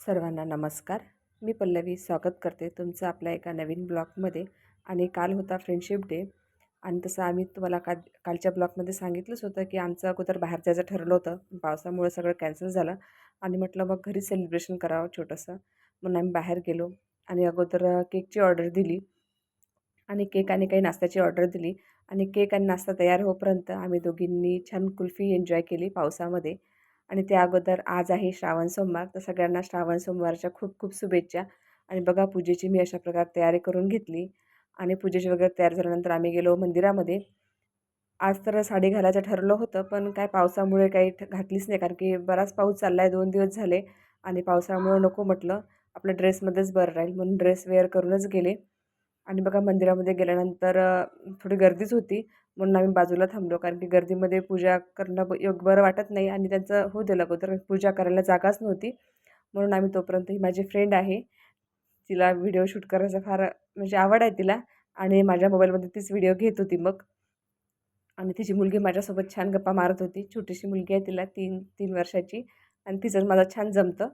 सर्वांना नमस्कार. मी पल्लवी स्वागत करते तुमचं आपल्या एका नवीन ब्लॉगमध्ये आणि काल होता फ्रेंडशिप डे आणि तसं आम्ही तुम्हाला का कालच्या ब्लॉगमध्ये सांगितलंच होतं की आमचं अगोदर बाहेर जायचं ठरलं होतं. पावसामुळं पावसामुळे सगळं कॅन्सल झालं आणि म्हटलं मग घरी सेलिब्रेशन करावं छोटंसं. म्हणून आम्ही बाहेर गेलो आणि अगोदर केकची ऑर्डर दिली आणि केक आणि काही नाश्त्याची ऑर्डर दिली आणि केक आणि नाश्ता तयार होईपर्यंत आम्ही दोघींनी छान कुल्फी एन्जॉय केली पावसामध्ये. आणि त्या अगोदर आज आहे श्रावण सोमवार. तर सगळ्यांना श्रावण सोमवारच्या खूप खूप शुभेच्छा. आणि बघा पूजेची मी अशा प्रकारे तयारी करून घेतली. आणि पूजेची वगैरे तयार झाल्यानंतर आम्ही गेलो मंदिरामध्ये. आज तर साडी घालायचं ठरलं होतं पण काय पावसामुळे काही ठ- घातलीच नाही. कारण की बराच पाऊस चालला आहे दोन दिवस झाले. आणि पावसामुळे नको म्हटलं. आपलं ड्रेसमध्येच बरं राहील म्हणून ड्रेस वेअर करूनच गेले. आणि बघा मंदिरामध्ये गेल्यानंतर थोडी गर्दीच होती. म्हणून आम्ही बाजूला थांबलो. कारण की गर्दीमध्ये पूजा करणं ब- योग्य बरं वाटत नाही आणि त्यांचं होऊ दिलं अगोदर. पूजा करायला जागाच नव्हती. म्हणून आम्ही तोपर्यंत ही माझी फ्रेंड आहे. तिला व्हिडिओ शूट करायचा फार म्हणजे आवड आहे तिला. आणि माझ्या मोबाईलमध्ये तीच व्हिडिओ घेत होती मग. आणि तिची मुलगी माझ्यासोबत छान गप्पा मारत होती. छोटीशी मुलगी आहे तिला तीन तीन वर्षाची. आणि तिचं माझं छान जमतं.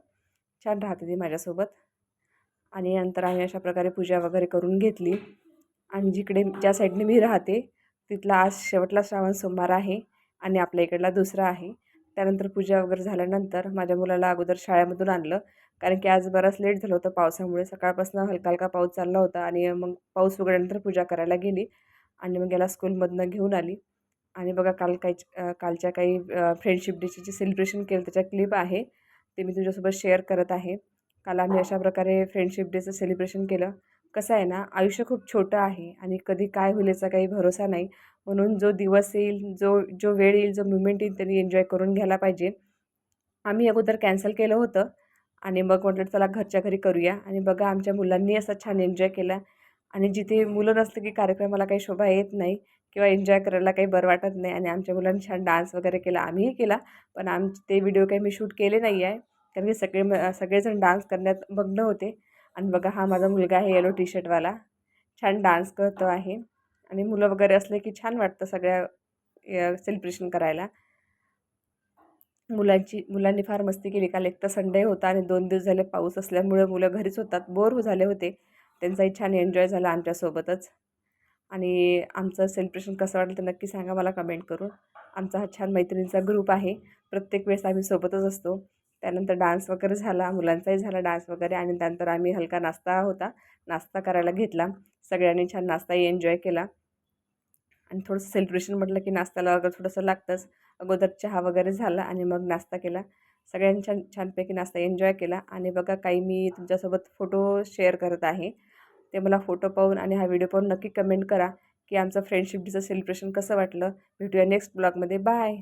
छान राहते ती माझ्यासोबत. आणि नंतर आम्ही अशा प्रकारे पूजा वगैरे करून घेतली. आणि जिकडे ज्या साईडने मी राहते तिथला आज शेवटला श्रावण सोमवार आहे आणि आपल्या इकडला दुसरा आहे. त्यानंतर पूजा वगैरे झाल्यानंतर माझ्या मुलाला अगोदर शाळेमधून आणलं. कारण की आज बराच लेट झालं होतं पावसामुळे. सकाळपासून हलका हलका पाऊस चालला होता आणि मग पाऊस वगळल्यानंतर पूजा करायला गेली आणि मग याला स्कूलमधनं घेऊन आली. आणि बघा काल काही कालच्या काही फ्रेंडशिप डेची जे सेलिब्रेशन केलं त्याच्या क्लिप आहे. ते मी तुझ्यासोबत शेअर करत आहे. काल आम्ही अशा प्रकारे फ्रेंडशिप डेचं सेलिब्रेशन केलं. कसं आहे ना आयुष्य खूप छोटं आहे आणि कधी काय होईल याचा काही भरोसा नाही. म्हणून जो दिवस येईल जो जो वेळ येईल जो मुमेंट येईल त्यांनी एन्जॉय करून घ्यायला पाहिजे. आम्ही अगोदर कॅन्सल केलं होतं आणि मग म्हटलं चला घरच्या घरी करूया. आणि बघा आमच्या मुलांनी असं छान एन्जॉय केला आणि जिथे मुलं नसलं की कार्यक्रमाला काही शोभा येत नाही किंवा एन्जॉय करायला काही बरं वाटत नाही आणि आमच्या मुलांनी छान डान्स वगैरे केला. आम्हीही केला पण आम ते व्हिडिओ काही मी शूट केले नाही आहे कारण की सगळे सगळेजण डान्स करण्यात मग्न होते. आणि बघा हा माझा मुलगा आहे येलो टी शर्टवाला छान डान्स करतो आहे. आणि मुलं वगैरे असले की छान वाटतं सगळ्या सेलिब्रेशन करायला. मुलांची मुलांनी फार मस्ती केली. काल एक तर संडे होता आणि दोन दिवस झाले पाऊस असल्यामुळे मुलं घरीच होतात. बोर हो झाले होते. त्यांचाही छान एन्जॉय झाला आमच्यासोबतच. आणि आमचं सेलिब्रेशन कसं वाटलं तर नक्की सांगा. मला कमेंट करून. आमचा हा छान मैत्रिणींचा ग्रुप आहे. प्रत्येक वेळेस आम्ही सोबतच असतो. त्यानंतर डान्स वगैरे झाला मुलांचाही झाला डान्स वगैरे आणि त्यानंतर आम्ही हलका नाश्ता होता. नाश्ता करायला घेतला. सगळ्यांनी छान नाश्ताही एन्जॉय केला. आणि थोडंसं सेलिब्रेशन म्हटलं की नाश्त्याला वगैरे थोडंसं लागतंच. अगोदर चहा वगैरे झाला आणि मग नाश्ता केला. सगळ्यांनी छान छानपैकी नाश्ता एन्जॉय केला. आणि बघा काही मी तुमच्यासोबत फोटो शेअर करत आहे. ते मला फोटो पाहून आणि हा व्हिडिओ पाहून नक्की कमेंट करा की आमचं फ्रेंडशिप डेचं सेलिब्रेशन कसं वाटलं. भेटूया नेक्स्ट ब्लॉगमध्ये बाय